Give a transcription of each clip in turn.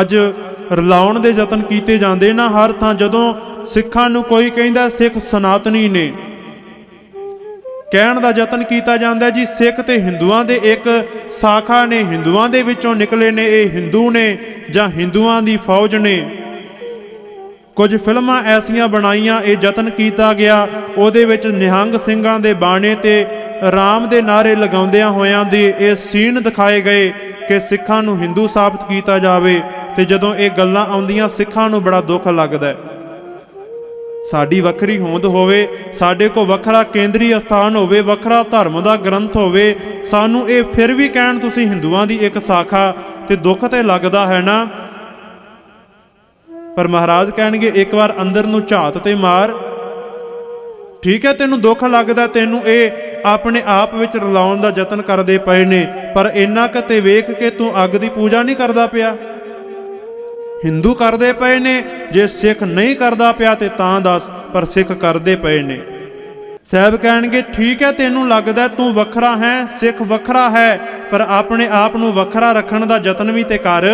ਅੱਜ ਰਲਾਉਣ ਦੇ ਯਤਨ ਕੀਤੇ ਜਾਂਦੇ ਨਾ। ਹਰ ਥਾਂ ਜਦੋਂ ਸਿੱਖਾਂ ਨੂੰ ਕੋਈ ਕਹਿੰਦਾ, ਸਿੱਖ ਸਨਾਤਨੀ ਨੇ। ਕਹਿਣ ਦਾ ਯਤਨ ਕੀਤਾ ਜਾਂਦਾ ਜੀ, ਸਿੱਖ ਤੇ ਹਿੰਦੂਆਂ ਦੇ ਇੱਕ ਸਾਖਾ ਨੇ। ਹਿੰਦੂਆਂ ਦੇ ਵਿੱਚੋਂ ਨਿਕਲੇ ਨੇ ਇਹ ਹਿੰਦੂ ਨੇ ਜਾਂ ਹਿੰਦੂਆਂ ਦੀ ਫੌਜ ਨੇ। ਕੁਝ ਫਿਲਮਾਂ ਐਸੀਆਂ ਬਣਾਈਆਂ, ਇਹ ਯਤਨ ਕੀਤਾ ਗਿਆ। ਉਹਦੇ ਵਿੱਚ ਨਿਹੰਗ ਸਿੰਘਾਂ ਦੇ ਬਾਣੇ ਤੇ ਰਾਮ ਦੇ ਨਾਰੇ ਲਗਾਉਂਦਿਆਂ ਹੋਇਆਂ ਦੀ ਇਹ ਸੀਨ ਦਿਖਾਏ ਗਏ ਕਿ ਸਿੱਖਾਂ ਨੂੰ ਹਿੰਦੂ ਸਾਬਤ ਕੀਤਾ ਜਾਵੇ। ਤੇ ਜਦੋਂ ਇਹ ਗੱਲਾਂ ਆਉਂਦੀਆਂ, ਸਿੱਖਾਂ ਨੂੰ ਬੜਾ ਦੁੱਖ ਲੱਗਦਾ ਹੈ। ਸਾਡੀ ਵੱਖਰੀ ਹੋਂਦ ਹੋਵੇ, ਸਾਡੇ ਕੋ ਵੱਖਰਾ ਕੇਂਦਰੀ ਸਥਾਨ ਹੋਵੇ, ਵੱਖਰਾ ਧਰਮ ਦਾ ਗ੍ਰੰਥ ਹੋਵੇ, ਸਾਨੂੰ ਇਹ ਫਿਰ ਵੀ ਕਹਿਣ ਤੁਸੀਂ ਹਿੰਦੂਆਂ ਦੀ ਇੱਕ ਸਾਖਾ ਤੇ ਦੁੱਖ ਤੇ ਲੱਗਦਾ ਹੈ ਨਾ? ਪਰ ਮਹਾਰਾਜ ਕਹਿਣਗੇ, ਇੱਕ ਵਾਰ ਅੰਦਰ ਨੂੰ ਝਾਤ ਤੇ ਮਾਰ। ਠੀਕ ਹੈ, ਤੈਨੂੰ ਦੁੱਖ ਲੱਗਦਾ, ਤੈਨੂੰ ਇਹ ਆਪਣੇ ਆਪ ਵਿੱਚ ਰਲਾਉਣ ਦਾ ਯਤਨ ਕਰਦੇ ਪਏ ਨੇ, ਪਰ ਇੰਨਾ ਕੁ ਤੇ ਵੇਖ ਕੇ ਤੂੰ ਅੱਗ ਦੀ ਪੂਜਾ ਨਹੀਂ ਕਰਦਾ ਪਿਆ। ਹਿੰਦੂ ਕਰਦੇ ਪਏ ਨੇ, ਜੇ ਸਿੱਖ ਨਹੀਂ ਕਰਦਾ ਪਿਆ ਤੇ ਤਾਂ ਦੱਸ, ਪਰ ਸਿੱਖ ਕਰਦੇ ਪਏ ਨੇ। ਸਾਹਿਬ ਕਹਿਣਗੇ, ਠੀਕ ਹੈ, ਤੈਨੂੰ ਲੱਗਦਾ ਤੂੰ ਵੱਖਰਾ ਹੈ, ਸਿੱਖ ਵੱਖਰਾ ਹੈ, ਪਰ ਆਪਣੇ ਆਪ ਨੂੰ ਵੱਖਰਾ ਰੱਖਣ ਦਾ ਯਤਨ ਵੀ ਤੇ ਕਰ।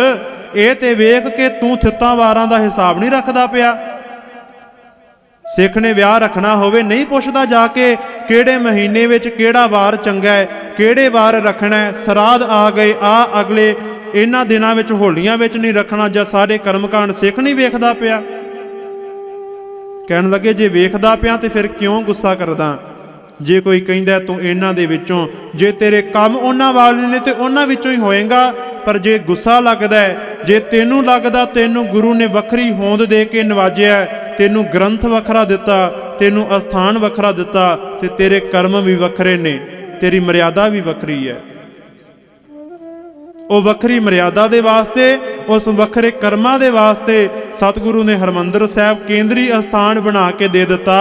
ਇਹ ਤੇ ਵੇਖ ਕੇ ਤੂੰ ਥਿੱਤਾਂ ਵਾਰਾਂ ਦਾ ਹਿਸਾਬ ਨਹੀਂ ਰੱਖਦਾ ਪਿਆ। ਸਿੱਖ ਨੇ ਵਿਆਹ ਰੱਖਣਾ ਹੋਵੇ, ਨਹੀਂ ਪੁੱਛਦਾ ਜਾ ਕੇ ਕਿਹੜੇ ਮਹੀਨੇ ਵਿੱਚ ਕਿਹੜਾ ਵਾਰ ਚੰਗਾ ਹੈ, ਕਿਹੜੇ ਵਾਰ ਰੱਖਣਾ ਹੈ, ਸਰਾਧ ਆ ਗਏ, ਆ ਅਗਲੇ ਇਹਨਾਂ ਦਿਨਾਂ ਵਿੱਚ ਹੋਲੀਆਂ ਵਿੱਚ ਨਹੀਂ ਰੱਖਣਾ, ਜਾਂ ਸਾਰੇ ਕਰਮਕਾਂਡ ਸਿੱਖ ਨਹੀਂ ਵੇਖਦਾ ਪਿਆ। ਕਹਿਣ ਲੱਗੇ, ਜੇ ਵੇਖਦਾ ਪਿਆ ਤੇ ਫਿਰ ਕਿਉਂ ਗੁੱਸਾ ਕਰਦਾ? ਜੇ ਕੋਈ ਕਹਿੰਦਾ, ਤੂੰ ਇਹਨਾਂ ਦੇ ਵਿੱਚੋਂ, ਜੇ ਤੇਰੇ ਕੰਮ ਉਹਨਾਂ ਵਾਲੇ ਨੇ ਤੇ ਉਹਨਾਂ ਵਿੱਚੋਂ ਹੀ ਹੋਏਗਾ। ਪਰ ਜੇ ਗੁੱਸਾ ਲੱਗਦਾ ਜੇ ਤੈਨੂੰ ਲੱਗਦਾ, ਤੈਨੂੰ ਗੁਰੂ ਨੇ ਵੱਖਰੀ ਹੋਂਦ ਦੇ ਕੇ ਨਵਾਜਿਆ, ਤੈਨੂੰ ਗ੍ਰੰਥ ਵੱਖਰਾ ਦਿੱਤਾ, ਤੈਨੂੰ ਅਸਥਾਨ ਵੱਖਰਾ ਦਿੱਤਾ, ਤੇ ਤੇਰੇ ਕਰਮ ਵੀ ਵੱਖਰੇ ਨੇ, ਤੇਰੀ ਮਰਿਆਦਾ ਵੀ ਵੱਖਰੀ ਹੈ। ਉਹ ਵੱਖਰੀ ਮਰਿਆਦਾ ਦੇ ਵਾਸਤੇ, ਉਸ ਵੱਖਰੇ ਕਰਮਾਂ ਦੇ ਵਾਸਤੇ ਸਤਿਗੁਰੂ ਨੇ ਹਰਮੰਦਰ ਸਾਹਿਬ ਕੇਂਦਰੀ ਅਸਥਾਨ ਬਣਾ ਕੇ ਦੇ ਦਿੱਤਾ।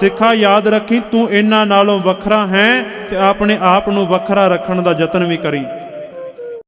ਸਿੱਖਾ, ਯਾਦ ਰੱਖੀ, ਤੂੰ ਇਹਨਾਂ ਨਾਲੋਂ ਵੱਖਰਾ ਹੈ ਤੇ ਆਪਣੇ ਆਪ ਨੂੰ ਵੱਖਰਾ ਰੱਖਣ ਦਾ ਯਤਨ ਵੀ ਕਰੀ।